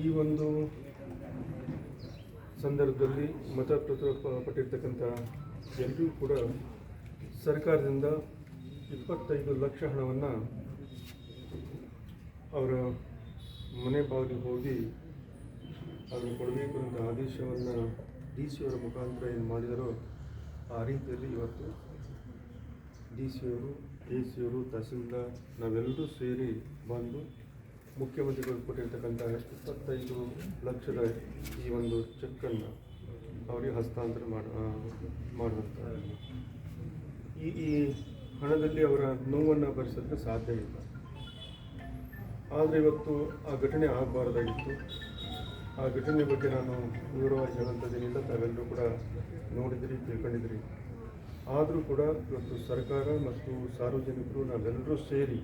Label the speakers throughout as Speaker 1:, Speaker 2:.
Speaker 1: ಈ ಒಂದು ಸಂದರ್ಭದಲ್ಲಿ ಮತ ಪಟ್ಟಿರ್ತಕ್ಕಂಥ ಎಲ್ಲರೂ ಕೂಡ ಸರ್ಕಾರದಿಂದ ಇಪ್ಪತ್ತೈದು ಲಕ್ಷ ಹಣವನ್ನು ಅವರ ಮನೆ ಬಾಗಿಲು ಹೋಗಿ ಅದನ್ನು ಕೊಡಬೇಕು ಅಂತ ಆದೇಶವನ್ನು ಡಿ ಸಿ ಅವರ ಮುಖಾಂತರ ಏನು ಮಾಡಿದರೋ ಆ ರೀತಿಯಲ್ಲಿ ಇವತ್ತು ಡಿ ಸಿ ಅವರು, ಎ ಸಿ ಅವರು, ತಹಸೀಲ್ದಾರ್ ನಾವೆಲ್ಲರೂ ಸೇರಿ ಬಂದು ಮುಖ್ಯಮಂತ್ರಿಗಳು ಕೊಟ್ಟಿರ್ತಕ್ಕಂಥ ಇಪ್ಪತ್ತೈದು ಲಕ್ಷದ ಈ ಒಂದು ಚೆಕ್ಕನ್ನು ಅವರಿಗೆ ಹಸ್ತಾಂತರ ಮಾಡಿ ಮಾಡುವಂಥ ಈ ಈ ಹಣದಲ್ಲಿ ಅವರ ನೋವನ್ನು ಭರಿಸೋದಕ್ಕೆ ಸಾಧ್ಯ ಇಲ್ಲ. ಆದರೆ ಇವತ್ತು ಆ ಘಟನೆ ಆಗಬಾರ್ದಾಗಿತ್ತು. ಆ ಘಟನೆ ಬಗ್ಗೆ ನಾನು ವಿವರವಾಗಿ ಹೇಳುವಂಥದ್ದೇನಿಲ್ಲ, ತಾವೆಲ್ಲರೂ ಕೂಡ ನೋಡಿದಿರಿ ತಿಳ್ಕೊಂಡಿದ್ದೀರಿ ಆದರೂ ಕೂಡ ಇವತ್ತು ಸರ್ಕಾರ ಮತ್ತು ಸಾರ್ವಜನಿಕರು ನಾವೆಲ್ಲರೂ ಸೇರಿ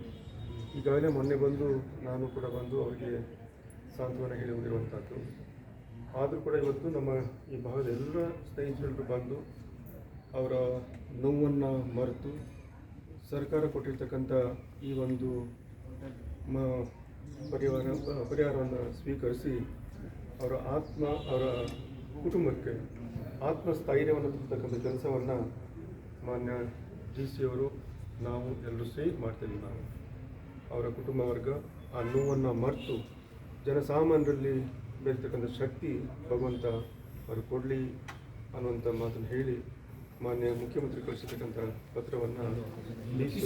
Speaker 1: ಈಗಾಗಲೇ ಮೊನ್ನೆ ಬಂದು ನಾನು ಕೂಡ ಬಂದು ಅವರಿಗೆ ಸಾಂತ್ವನ ಹೇಳಿ ಹೋಗಿರುವಂಥದ್ದು ಆದರೂ ಕೂಡ ಇವತ್ತು ನಮ್ಮ ಈ ಭಾಗದ ಎಲ್ಲ ಸ್ನೇಹಿತರೆಲ್ಲರೂ ಬಂದು ಅವರ ನೋವನ್ನು ಮರೆತು ಸರ್ಕಾರ ಕೊಟ್ಟಿರ್ತಕ್ಕಂಥ ಈ ಒಂದು ಪರಿಹಾರ, ಪರಿಹಾರವನ್ನು ಸ್ವೀಕರಿಸಿ ಅವರ ಆತ್ಮ, ಅವರ ಕುಟುಂಬಕ್ಕೆ ಆತ್ಮಸ್ಥೈರ್ಯವನ್ನು ತುಂಬತಕ್ಕಂಥ ಕೆಲಸವನ್ನು ಮಾನ್ಯ ಡಿ ಸಿ ಅವರು, ನಾವು ಎಲ್ಲರೂ ಸೇರಿ ಮಾಡ್ತೀವಿ ನಾವು. ಅವರ ಕುಟುಂಬ ವರ್ಗ ಆ ನೋವನ್ನು ಮರೆತು ಜನಸಾಮಾನ್ಯರಲ್ಲಿ ಬೆಳೀತಕ್ಕಂಥ ಶಕ್ತಿ ಭಗವಂತ ಅವರು ಕೊಡಲಿ ಅನ್ನುವಂಥ ಮಾತನ್ನು ಹೇಳಿ ಮಾನ್ಯ ಮುಖ್ಯಮಂತ್ರಿ ಕಳಿಸಿರ್ತಕ್ಕಂಥ ಪತ್ರವನ್ನು ಡಿ ಸಿ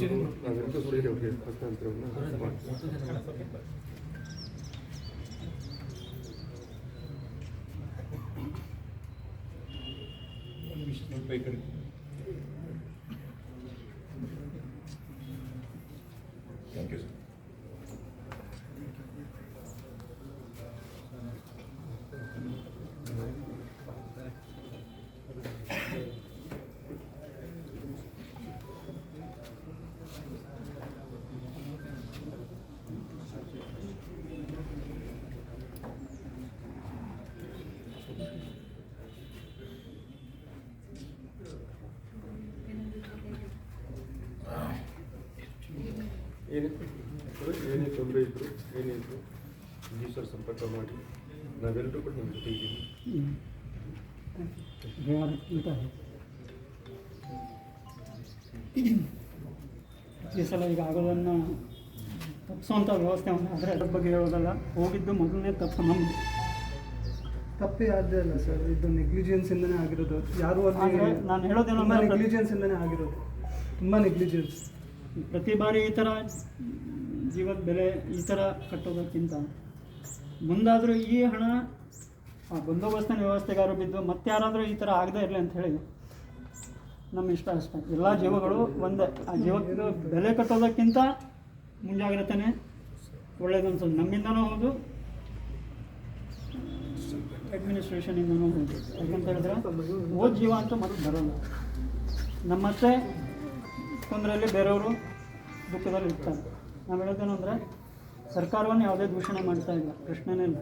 Speaker 1: ಅವರಿಗೆ ಹಸ್ತಾಂತರವನ್ನು ಮಾಡ್ತೀವಿ
Speaker 2: Thank you.
Speaker 1: ಏನೇ ಏನೇ ತೊಂದರೆ ಇದ್ದರು ಏನೇ ಇದ್ದರು ಈಶ್ವರ ಸಂಪರ್ಕ ಮಾಡಿ ನಾವೆಲ್ಲರೂ ಕೂಡ ನಿಮ್ಮ ಜೊತೆ ಇದ್ದೀವಿ.
Speaker 3: ಈ ಸಲ ಈಗ ಆಗೋದನ್ನು ತಪ್ಪಿಸುವಂಥ ವ್ಯವಸ್ಥೆ ಆದರೆ ಅದ್ರ ಬಗ್ಗೆ ಹೇಳೋದಲ್ಲ. ಹೋಗಿದ್ದು ಮೊದಲನೇ ತಪ್ಪು ನಮ್ಮದು
Speaker 4: ತಪ್ಪೇ ಆದ್ದೇ ಅಲ್ಲ ಸರ್ ಇದು ನೆಗ್ಲಿಜಿಯನ್ಸ್ ಇಂದನೇ ಆಗಿರೋದು. ಯಾರು
Speaker 3: ನಾನು ಹೇಳೋದೇನೋ
Speaker 4: ನೆಗ್ಲಿಜೆನ್ಸ್ ಇಂದನೇ ಆಗಿರೋದು. ತುಂಬ ನೆಗ್ಲಿಜೆನ್ಸ್
Speaker 3: ಪ್ರತಿ ಬಾರಿ ಈ ಥರ ಜೀವದ ಬೆಲೆ ಈ ಥರ ಕಟ್ಟೋದಕ್ಕಿಂತ ಮುಂದಾದರೂ ಈ ಹಣ, ಆ ಬಂದೋಬಸ್ತಿನ ವ್ಯವಸ್ಥೆಗಾರು ಬಿದ್ದು ಮತ್ತೆ ಯಾರಾದರೂ ಈ ಥರ ಆಗದೇ ಇರಲಿ ಅಂತ ಹೇಳಿ ನಮ್ಮ ಇಷ್ಟ ಅಷ್ಟೇ. ಎಲ್ಲ ಜೀವಗಳು ಒಂದೇ. ಆ ಜೀವಕ್ಕೆ ಬೆಲೆ ಕಟ್ಟೋದಕ್ಕಿಂತ ಮುಂಜಾಗ್ರತೆ ಒಳ್ಳೇದು ಅನ್ಸೋದು. ನಮ್ಮಿಂದನೂ ಹೌದು. ಅಡ್ಮಿನಿಸ್ಟ್ರೇಷನಿಂದನೂ ಹೌದು. ಯಾಕಂತ ಹೇಳಿದ್ರೆ ಓದ್ ಜೀವ ಅಂತ ಮತ್ತೆ ಬರೋಲ್ಲ ನಮ್ಮತ್ತೆ ತೊಂದರೆಯಲ್ಲಿ ಬೇರೆಯವರು ದುಃಖದಲ್ಲಿ ಇರ್ತಾರೆ. ನಾವು ಹೇಳೋದೇನು ಅಂದರೆ ಸರ್ಕಾರವನ್ನು ಯಾವುದೇ ದೂಷಣೆ ಮಾಡ್ತಾ ಇಲ್ಲ. ಪ್ರಶ್ನೆನೇ ಇಲ್ಲ.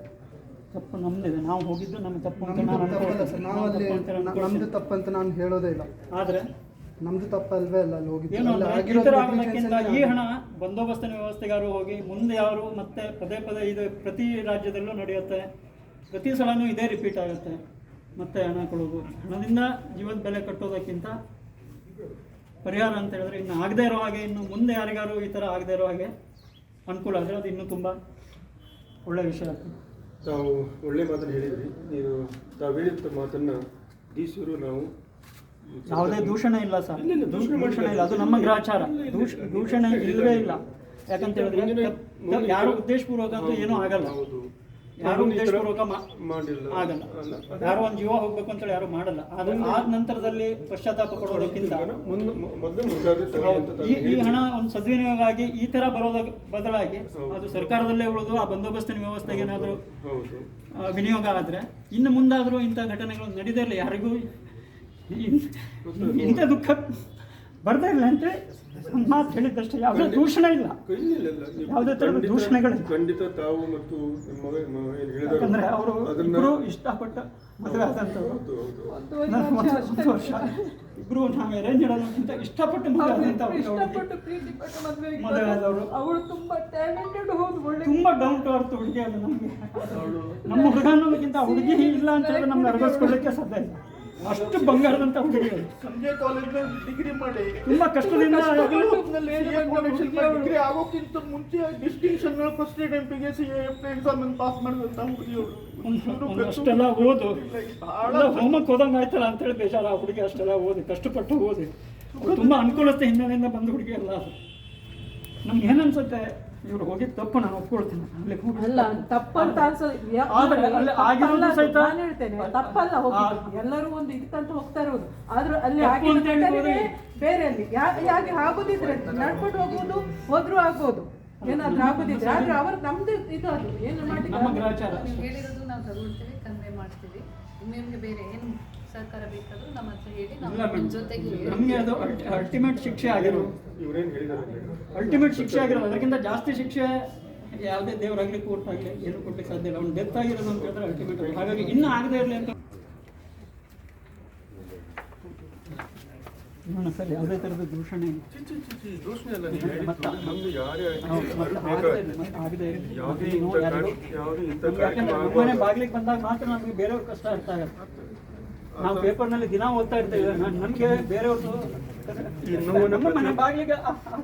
Speaker 3: ತಪ್ಪು ನಮ್ಮದಿದೆ ನಾವು ಹೋಗಿದ್ದು ನಮ್ಮ ತಪ್ಪು ಅಂತ
Speaker 4: ನಮ್ದು
Speaker 3: ನಾನು
Speaker 4: ತಪ್ಪಲ್ಲ ಸರ್. ಅಲ್ಲಿ ನ- ನಮ್ದು ತಪ್ಪಂತ ನಾನು ಹೇಳೋದೇ ಇಲ್ಲ.
Speaker 3: ಆದರೆ
Speaker 4: ನಮ್ದು ತಪ್ಪಲ್ವೇ ಅಲ್ಲ ಅಲ್ಲಿ ಹೋಗಿದ್ದು.
Speaker 3: ಈ
Speaker 4: ಆಗಿರೋದು
Speaker 3: ಆಗೋದಕ್ಕಿಂತ ಈ ಹಣ ಬಂದೋಬಸ್ತಿನ ವ್ಯವಸ್ಥೆಗಾರು ಹೋಗಿ ಮುಂದೆ ಯಾರು ಮತ್ತೆ ಪದೇ ಪದೇ ಇದು ಪ್ರತಿ ರಾಜ್ಯದಲ್ಲೂ ನಡೆಯುತ್ತೆ. ಪ್ರತಿ ಸಲನೂ ಇದೇ ರಿಪೀಟ್ ಆಗುತ್ತೆ. ಮತ್ತೆ ಹಣ ಕೊಡೋದು. ಹಣದಿಂದ ಜೀವದ ಬೆಲೆ ಕಟ್ಟೋದಕ್ಕಿಂತ ಪರಿಹಾರ ಅಂತ ಹೇಳಿದ್ರೆ ಇನ್ನು ಆಗದೇ ಇರೋ ಹಾಗೆ ಇನ್ನು ಮುಂದೆ ಯಾರಿಗಾರು ಈ ಥರ ಆಗದೇ ಇರೋ ಹಾಗೆ ಅನುಕೂಲ ಆದರೆ ಅದು ಇನ್ನೂ ತುಂಬ ಒಳ್ಳೆ ವಿಷಯ ಆಗ್ತದೆ.
Speaker 1: ತಾವು ಒಳ್ಳೆ ಮಾತನ್ನು ಹೇಳಿದ್ರಿ. ನೀವು ತಾವು ಹೇಳಿದ ಮಾತನ್ನು ಈಶ್ವರು ನಾವು.
Speaker 3: ಯಾವುದೇ ದೂಷಣೆ ಇಲ್ಲ ಸರ್.
Speaker 1: ದೂಷಣ ಇಲ್ಲ, ದೂಷಣೆ
Speaker 3: ದೂಷಣೆ ಇಲ್ಲ. ಅದು ನಮ್ಮ ಗ್ರಾಚಾರ. ದೂಷ ದೂಷಣೆ ಇಲ್ಲವೇ ಇಲ್ಲ. ಯಾಕಂತ ಹೇಳಿದ್ರೆ ಯಾರು ಉದ್ದೇಶಪೂರ್ವಕ ಅಂತೂ ಏನೂ ಆಗಲ್ಲ. ಯಾರು ಉದ್ದೇಶಪೂರ್ವಕ
Speaker 1: ಮಾಡಿಲ್ಲ.
Speaker 3: ಆಗಲ್ಲ. ಯಾರೋ ಒಂದು ಜೀವ ಹೋಗ್ಬೇಕು ಅಂತೇಳಿ ಯಾರು ಮಾಡಲ್ಲ. ಆದ್ರೆ ಆದ ನಂತರದಲ್ಲಿ ಪಶ್ಚಾತ್ತಾಪ
Speaker 1: ಕೊಡೋದಕ್ಕಿಂತ
Speaker 3: ಈ ಹಣ ಒಂದು ಸದ್ವಿನಿಯೋಗ ಆಗಿ ಈ ತರ ಬರೋದ ಬದಲಾಗಿ ಅದು ಸರ್ಕಾರದಲ್ಲೇ ಉಳಿದು ಆ ಬಂದೋಬಸ್ತಿನ ವ್ಯವಸ್ಥೆಗೆ ಏನಾದರೂ ವಿನಿಯೋಗ ಆದ್ರೆ ಇನ್ನು ಮುಂದಾದರೂ ಇಂಥ ಘಟನೆಗಳು ನಡೆದೇ ಇಲ್ಲ. ಯಾರಿಗೂ ಇಂತ ಇಂಥ ದುಃಖ ಬರ್ದೇ ಇಲ್ಲ ಅಂತ ಒಂದು ಮಾತು ಹೇಳಿದ್ದಷ್ಟೇ ಯಾವುದೇ ದೂಷಣೆ ಇಲ್ಲ. ಯಾವುದೇ ಥರದ ದೂಷಣೆಗಳು.
Speaker 1: ಖಂಡಿತ ತಾವು ಮತ್ತು
Speaker 3: ಯಾಕಂದ್ರೆ ಅವರು ಇಬ್ಬರು ಇಷ್ಟಪಟ್ಟು ಮದುವೆ ಆದಂಥವ್ರು ಒಂದು ಒಂದು ವರ್ಷ. ಇಬ್ರು ನಾವು ಅರೇಂಜ್ ಮಾಡೋದಕ್ಕಿಂತ ಇಷ್ಟಪಟ್ಟು ಮದುವೆ ಆದಂಥವ್ರು
Speaker 5: ಇಷ್ಟಪಟ್ಟು ಪ್ರೀತಿ ಮದುವೆ
Speaker 3: ಮದುವೆ ಆದವರು.
Speaker 5: ಅವಳು ತುಂಬಾ ಟ್ಯಾಲೆಂಟೆಡ್ ಹೌದು ಒಳ್ಳೆ
Speaker 3: ತುಂಬಾ ಡೌನ್ ಟು ಅರ್ತ್ ಹುಡುಗಿ ಅದು ನಮಗೆ. ನಮ್ಮ ಹುಡುಗ ಅನ್ನೋದಕ್ಕಿಂತ ಹುಡುಗಿ ಇಲ್ಲ ಅಂತ ಹೇಳಿ ನಮ್ಗೆ ಅರ್ಗಿಸ್ಕೊಳ್ಳಿಕ್ಕೆ ಸಾಧ್ಯ ಇಲ್ಲ. ಅಷ್ಟು ಬಂಗಾರದಂತ ಹುಡುಗಿ
Speaker 6: ಸಂಜೆ ಕಾಲೇಜ್ ಡಿಗ್ರಿ ಮಾಡಿ.
Speaker 3: ತುಂಬಾ ಕಷ್ಟದಿಂದ
Speaker 6: ಡಿಗ್ರಿ ಆಗೋಕ್ಕಿಂತ ಮುಂಚೆ ಡಿಸ್ಟಿಂಕ್ಷನ್ ಫಸ್ಟ್ ಟೈಮ್ಗೆ ಸಿ ಎಕ್ಸಾಮ್ ಪಾಸ್ ಮಾಡಿದಂತ ಹುಡುಗಿಯವರು
Speaker 3: ಅಷ್ಟೆಲ್ಲ ಓದು. ಹೋಮಕ್ಕೆ ಹೋದಂಗೆ ಆಯ್ತಲ್ಲ ಅಂತೇಳಿ ಬೇಜಾರ ಆ ಹುಡುಗಿ ಅಷ್ಟೆಲ್ಲ ಓದಿ ಕಷ್ಟಪಟ್ಟು ಓದಿ. ತುಂಬಾ ಅನುಕೂಲತೆ ಹಿನ್ನೆಲೆಯಿಂದ ಬಂದ ಹುಡುಗಿ ಅಲ್ಲ ಅದು. ನಮ್ಗೆ ಏನನ್ಸುತ್ತೆ ಇವ್ರು ಹೋಗಿ ತಪ್ಪು ನಾನು ಒಪ್ಕೊಳ್ತೀನಿ. ಅಲ್ಲಿ ಹೋಗಿ
Speaker 5: ತಪ್ಪಂತ ಅನ್ಸೋದು.
Speaker 3: ಸಹಿತ-
Speaker 5: ನಾನು ಹೇಳ್ತೇನೆ. ತಪ್ಪಲ್ಲ ಹೋಗಿ ಎಲ್ಲರೂ ಒಂದು ಇದಕ್ಕಂತ ಹೋಗ್ತಾ ಇರೋದು. ಆದ್ರೂ ಅಲ್ಲಿ
Speaker 3: ಹೋದ್ರೆ-
Speaker 5: ಬೇರೆ ಅಲ್ಲಿ ಯಾಕೆ ಯಾಕೆ ಆಗೋದಿದ್ರೆ ನಡ್ಕೊಂಡು ಹೋಗೋದು ಹೋದ್ರೂ ಆಗ್ಬೋದು ಏನಾದ್ರೂ ಆಗೋದಿದ್ರೆ. ಆದ್ರೆ ಅವ್ರು ನಮ್ದು ಇದು ಅದು. ಏನು
Speaker 3: ನಮ್ಮ
Speaker 5: ಮಾಡಿ
Speaker 3: ಗ್ರಾಚಾರ
Speaker 7: ನೀವು ಹೇಳಿರೋದು ನಾವು ತಗೊಳ್ತೀವಿ ಕನ್ವೆ ಮಾಡ್ತೀವಿ. ನಿಮಗೆ ಬೇರೆ ಏನು ಸಹಕಾರ ಬೇಕಾದ್ರೂ ನಮ್ಮ ಹತ್ರ ಹೇಳಿ ನಾವು
Speaker 3: ಇಲ್ಲ
Speaker 7: ನಿಮ್ಮ
Speaker 3: ಮೇಡಮ್
Speaker 7: ಜೊತೆಗೆ
Speaker 3: ನಮಗೆ ಅದು ಅಲ್ಟಿಮೇಟ್ ಶಿಕ್ಷೆ ಆಗಿರೋದು
Speaker 1: ಇವ್ರೇನ್ ಹೇಳಿದಾರೆ
Speaker 3: ಅಲ್ಟಿಮೇಟ್ ಶಿಕ್ಷೆ ಆಗಿರೋದು ಅದಕ್ಕಿಂತ ಜಾಸ್ತಿ ಶಿಕ್ಷೆ ಯಾವುದೇ ದೇವರಾಗಲಿ ಕೋರ್ಟ್ ಆಗಲಿ ಏನು ಕೊಡ್ಲಿಕ್ಕೆ ಸಾಧ್ಯ ಇಲ್ಲ. ಅವ್ನು ಡೆತ್ ಆಗಿರೋದು ಅಂತ ಹೇಳಿದ್ರೆ ಅಲ್ಟಿಮೇಟ್ ಹಾಗಾಗಿ ಇನ್ನೂ ಆಗದೇ ಇರಲಿ ಅಂತ ನೋಡೋಣ ಸರ್ ಯಾವುದೇ ಥರದ ದೂಷಣೆ ಯಾಕಂದ್ರೆ ನಮ್ಮನೆ
Speaker 1: ಆಗುವಾಗ-
Speaker 3: ಬಂದಾಗ ಮಾತ್ರ ನಮಗೆ ಬೇರೆಯವ್ರ ಕಷ್ಟ ಅರ್ಥ ಆಗುತ್ತೆ. ನಾವು ಪೇಪರ್ನಲ್ಲಿ ದಿನ ಓದ್ತಾ ಇರ್ತೇವೆ ನಮಗೆ ಬೇರೆಯವ್ರದ್ದು ನಮ್ಮ ನಮ್ಮ ಮನೆ ಬಾಗಿಲಿಗೆ ಆ- ಆ-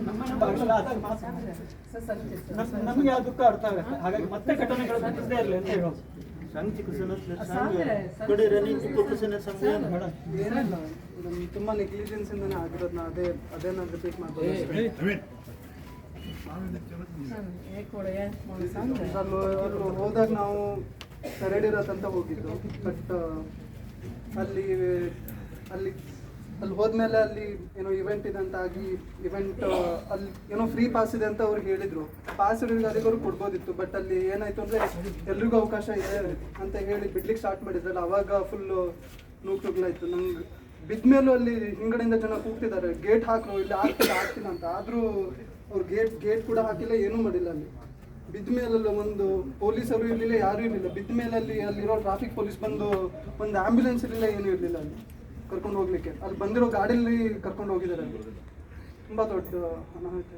Speaker 3: ನಮ್ಮನೆ ಬಾಗಿಲಲ್ಲಿ ಆದಾಗ ಮಾತ್ರ ನಮ್- ನಮಗೆ ಆ ದುಃಖ ಅರ್ಥ ಆಗುತ್ತೆ. ಹಾಗಾಗಿ ಮತ್ತೆ ಘಟನೆಗಳು ನಡೆಸದೇ ಇರಲಿ ಅಂತ ಹೇಳೋದು. ಬೇಡ.
Speaker 4: ಏನಿಲ್ಲ. ಇದೊಂದು ತುಂಬ ನೆಗ್ಲಿಜೆನ್ಸ್ ಇಂದನೇ ಆಗಿರೋದು ನಾ ಅದೇ ಅದೇ ನಾನು ರಿಪೀಟ್ ಮಾಡ್ಬೋದು. ಹೋದಾಗ ನಾವು ಪೆರೇಡಿರತ್ ಅಂತ ಹೋಗಿದ್ದು ಬಟ್ ಅಲ್ಲಿ ಅಲ್ಲಿ ಅಲ್ಲಿ ಹೋದ್ಮೇಲೆ ಅಲ್ಲಿ ಏನೋ ಇವೆಂಟ್ ಇದೆ ಅಂತ ಆಗಿ ಇವೆಂಟ್ ಅಲ್ಲಿ ಏನೋ ಫ್ರೀ ಪಾಸ್ ಇದೆ ಅಂತ ಅವ್ರು ಹೇಳಿದ್ರು. ಪಾಸ್ ಅವ್ರು ಕೊಡ್ಬೋದಿತ್ತು. ಬಟ್ ಅಲ್ಲಿ ಏನಾಯ್ತು ಅಂದ್ರೆ ಎಲ್ರಿಗೂ ಅವಕಾಶ ಇದೆ ಅಂತ ಹೇಳಿ ಬಿಡ್ಲಿಕ್ಕೆ ಸ್ಟಾರ್ಟ್ ಮಾಡಿದ್ರಲ್ಲ, ಅವಾಗ ಫುಲ್ಲು ನೂಕುಗ್ಲಾಯ್ತು ನಂಗೆ ಬಿದ್ಮೇಲೂ ಅಲ್ಲಿ ಹಿಂಗಡೆಯಿಂದ ಜನ ಕೂಗ್ತಿದ್ದಾರೆ. ಗೇಟ್ ಹಾಕ್ರು, ಇಲ್ಲಿ ಆಗ್ತಿಲ್ಲ ಆಗ್ತಿಲ್ಲ ಅಂತ. ಆದ್ರೂ ಅವ್ರು ಗೇಟ್ ಗೇಟ್ ಕೂಡ ಹಾಕಿಲ್ಲ, ಏನೂ ಮಾಡಿಲ್ಲ ಅಲ್ಲಿ. ಬಿದ್ದ ಮೇಲೆಲ್ಲ ಒಂದು ಪೊಲೀಸರು ಇರಲಿಲ್ಲ, ಯಾರೂ ಇರಲಿಲ್ಲ. ಬಿದ್ದ ಮೇಲಲ್ಲಿ ಅಲ್ಲಿ ಅಲ್ಲಿರೋ ಟ್ರಾಫಿಕ್ ಪೊಲೀಸ್ ಬಂದು ಒಂದು ಆಂಬ್ಯುಲೆನ್ಸ್ ಇರಲಿಲ್ಲ, ಏನೂ ಇರಲಿಲ್ಲ ಅಲ್ಲಿ. ಕರ್ಕೊಂಡು ಹೋಗ್ಲಿಕ್ಕೆ. ಅಲ್ಲಿ ಬಂದಿರೋ ಗಾಡಿಯಲ್ಲಿ ಕರ್ಕೊಂಡು ಹೋಗಿದ್ದಾರೆ ಅಲ್ಲಿ. ತುಂಬ ದೊಡ್ಡ ಅನಾಹುತ.